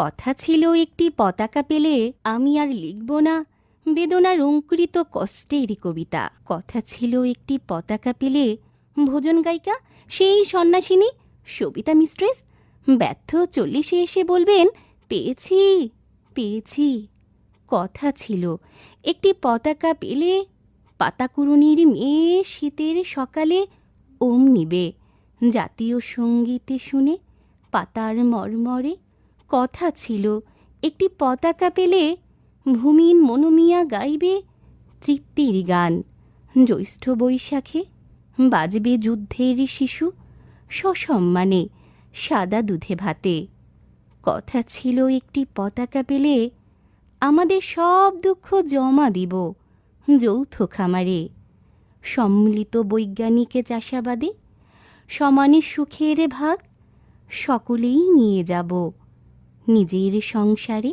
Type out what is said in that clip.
কথা ছিল একটি পতাকা পেলে আমি আর লিখব না। বেদনার অঙ্কুরিত কষ্টেরই কবিতা। কথা ছিল একটি পতাকা পেলে ভোজন গায়িকা, সেই সন্ন্যাসিনী সবিতা মিস্ট্রেস ব্যর্থ চল্লিশে এসে বলবেন, পেয়েছি পেয়েছি। কথা ছিল একটি পতাকা পেলে পাতাকুরুনির মেয়ে শীতের সকালে ওম নিবে। জাতীয় সঙ্গীতে শুনে পাতার মর্মরে কথা ছিল, একটি পতাকা পেলে ভূমিন মনুমিয়া গাইবে তৃপ্তির গান। জ্যৈষ্ঠ বৈশাখে বাজবে যুদ্ধের শিশু, সসম্মানে সাদা দুধে ভাতে। কথা ছিল, একটি পতাকা পেলে আমাদের সব দুঃখ জমা দিব যৌথ খামারে। সম্মিলিত বৈজ্ঞানিকে চাষাবাদে সমানে সুখের ভাগ সকলেই নিয়ে যাব। নিজের সংসারে